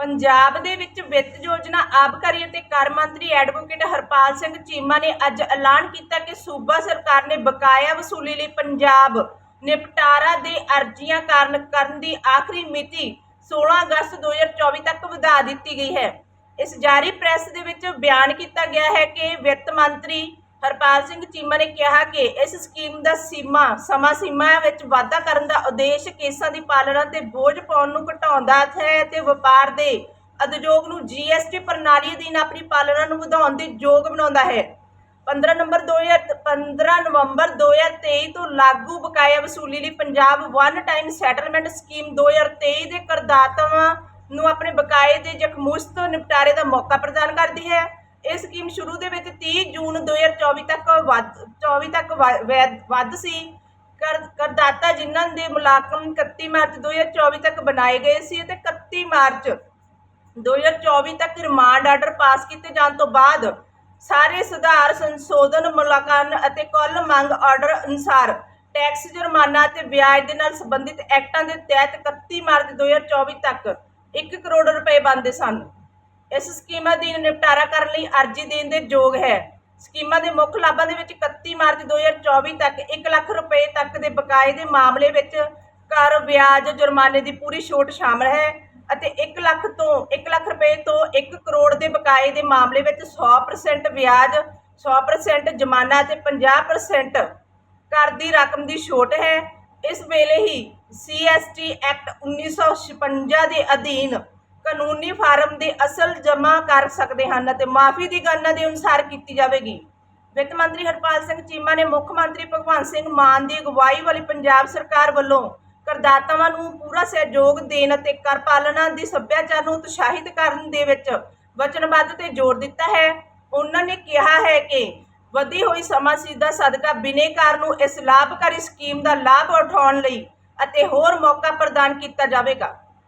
ਪੰਜਾਬ ਦੇ ਵਿੱਚ ਵਿੱਤ ਯੋਜਨਾ ਆਬਕਾਰੀ ਅਤੇ ਕਰ ਮੰਤਰੀ ਐਡਵੋਕੇਟ ਹਰਪਾਲ ਸਿੰਘ ਚੀਮਾ ਨੇ ਅੱਜ ਐਲਾਨ ਕੀਤਾ ਕਿ ਸੂਬਾ ਸਰਕਾਰ ਨੇ ਬਕਾਇਆ ਵਸੂਲੀ ਲਈ ਪੰਜਾਬ ਨਿਪਟਾਰਾ ਦੇ ਅਰਜ਼ੀਆਂ ਕਾਰਨ ਕਰਨ ਦੀ ਆਖਰੀ ਮਿਤੀ 16 ਅਗਸਤ 2024 ਤੱਕ ਵਧਾ ਦਿੱਤੀ ਗਈ ਹੈ। ਇਸ ਜਾਰੀ ਪ੍ਰੈਸ ਦੇ ਵਿੱਚ ਬਿਆਨ ਕੀਤਾ ਗਿਆ ਹੈ ਕਿ ਵਿੱਤ ਮੰਤਰੀ ਹਰਪਾਲ ਸਿੰਘ ਚੀਮਾ ਨੇ ਕਿਹਾ ਕਿ ਇਸ ਸਕੀਮ ਦਾ ਸੀਮਾ, ਸਮਾਂ ਸੀਮਾ ਵਿੱਚ ਵਾਧਾ ਕਰਨ ਦਾ ਉਦੇਸ਼ ਕੇਸਾਂ ਦੀ ਪਾਲਣਾ ਤੇ ਬੋਝ ਪਾਉਣ ਨੂੰ ਘਟਾਉਣ ਦਾ ਹੈ ਤੇ ਵਪਾਰ ਦੇ ਉਦਯੋਗ ਨੂੰ ਜੀਐਸਟੀ ਪ੍ਰਣਾਲੀ ਅਧੀਨ ਆਪਣੀ ਪਾਲਣਾ ਨੂੰ ਵਧਾਉਣ ਦੇ ਯੋਗ ਬਣਾਉਂਦਾ ਹੈ। 15 ਨੰਬਰ 2000 15 ਨਵੰਬਰ 2023 ਤੋਂ ਲਾਗੂ ਬਕਾਇਆ ਵਸੂਲੀ ਲਈ Punjab one time settlement scheme 2023 ਦੇ ਕਰਦਾਤਾਵਾਂ ਨੂੰ ਆਪਣੇ ਬਕਾਏ ਦੇ ਜਖਮੁਸਤ ਨਿਪਟਾਰੇ ਦਾ ਮੌਕਾ ਪ੍ਰਦਾਨ ਕਰਦੀ ਹੈ। ਇਹ ਸਕੀਮ ਸ਼ੁਰੂ ਦੇ ਵਿੱਚ 30 ਜੂਨ 2024 ਤੱਕ ਵੱਧ 24 ਤੱਕ ਵ- ਵੈਧ- ਵੱਧ ਸੀ। ਕਰ, ਕਰਦਾਤਾ ਜਿਨ੍ਹਾਂ ਦੇ ਮੁਲਾਕਮ 31 ਮਾਰਚ 2024 ਤੱਕ ਬਣਾਏ ਗਏ ਸੀ ਅਤੇ 31 ਮਾਰਚ 2024 ਤੱਕ ਰਿਮਾਂਡ ਆਰਡਰ ਪਾਸ ਕੀਤੇ ਜਾਣ ਤੋਂ ਬਾਅਦ ਸਾਰੇ ਸੁਧਾਰ ਸੰਸ਼ੋਧਨ ਮੁਲਾਂਕਣ ਅਤੇ ਕੁੱਲ ਮੰਗ ਆਰਡਰ ਅਨੁਸਾਰ ਟੈਕਸ, ਜੁਰਮਾਨਾ ਅਤੇ ਵਿਆਜ ਦੇ ਨਾਲ ਸੰਬੰਧਿਤ ਐਕਟਾਂ ਦੇ ਤਹਿਤ 31 ਮਾਰਚ 2024 ਤੱਕ 1 ਕਰੋੜ ਰੁਪਏ ਬਣਦੇ ਸਨ। ਇਸ ਸਕੀਮ ਅਧੀਨ ਨਿਪਟਾਰਾ ਕਰਨ ਲਈ ਅਰਜ਼ੀ ਦੇਣ ਦੇ ਯੋਗ ਹੈ। ਸਕੀਮਾਂ ਦੇ ਮੁੱਖ ਲਾਭਾਂ ਦੇ ਵਿੱਚ 31 ਮਾਰਚ 2024 ਤੱਕ 1 ਲੱਖ ਰੁਪਏ ਤੱਕ ਦੇ ਬਕਾਏ ਦੇ ਮਾਮਲੇ ਵਿੱਚ ਕਰ ਵਿਆਜ, ਜੁਰਮਾਨੇ ਦੀ ਪੂਰੀ ਛੋਟ ਸ਼ਾਮਲ ਹੈ ਅਤੇ 1 ਲੱਖ ਤੋਂ 1 ਲੱਖ ਰੁਪਏ ਤੋਂ 1 ਕਰੋੜ ਦੇ ਬਕਾਏ ਦੇ ਮਾਮਲੇ ਵਿੱਚ 100% ਵਿਆਜ 100% ਜੁਰਮਾਨਾ ਅਤੇ 50% ਕਰ ਦੀ ਰਕਮ ਦੀ ਛੋਟ ਹੈ। ਇਸ ਵੇਲੇ ਹੀ ਸੀਐਸਟੀ ਐਕਟ 1956 ਦੇ ਅਧੀਨ ਕਾਨੂੰਨੀ ਫਾਰਮ ਦੇ ਅਸਲ ਜਮ੍ਹਾਂ ਕਰ ਸਕਦੇ ਹਨ ਅਤੇ ਮਾਫੀ ਦੀ ਗਣਨਾ ਦੇ ਅਨੁਸਾਰ ਕੀਤੀ ਜਾਵੇਗੀ। ਵਿੱਤ ਮੰਤਰੀ ਹਰਪਾਲ ਸਿੰਘ ਚੀਮਾ ਨੇ ਮੁੱਖ ਮੰਤਰੀ ਭਗਵੰਤ ਸਿੰਘ ਮਾਨ ਦੀ ਅਗਵਾਈ ਵਾਲੀ ਪੰਜਾਬ ਸਰਕਾਰ ਵੱਲੋਂ ਕਰਦਾਤਾਵਾਂ ਨੂੰ ਪੂਰਾ ਸਹਿਯੋਗ ਦੇਣ ਅਤੇ ਕਰ ਪਾਲਣਾ ਦੀ ਸੱਭਿਆਚਾਰ ਨੂੰ ਉਤਸ਼ਾਹਿਤ ਕਰਨ ਦੇ ਵਿੱਚ ਵਚਨਬੱਧ ਤੇ ਜ਼ੋਰ ਦਿੱਤਾ ਹੈ। ਉਹਨਾਂ ਨੇ ਕਿਹਾ ਹੈ ਕਿ ਵਧੀ ਹੋਈ ਸਮਾਂ ਸਿੱਧਾ ਸਦਕਾ ਬਿਨੇਕਾਰ ਨੂੰ ਇਸ ਲਾਭਕਾਰੀ ਸਕੀਮ ਦਾ ਲਾਭ ਉਠਾਉਣ ਲਈ ਅਤੇ ਹੋਰ ਮੌਕਾ ਪ੍ਰਦਾਨ ਕੀਤਾ ਜਾਵੇਗਾ।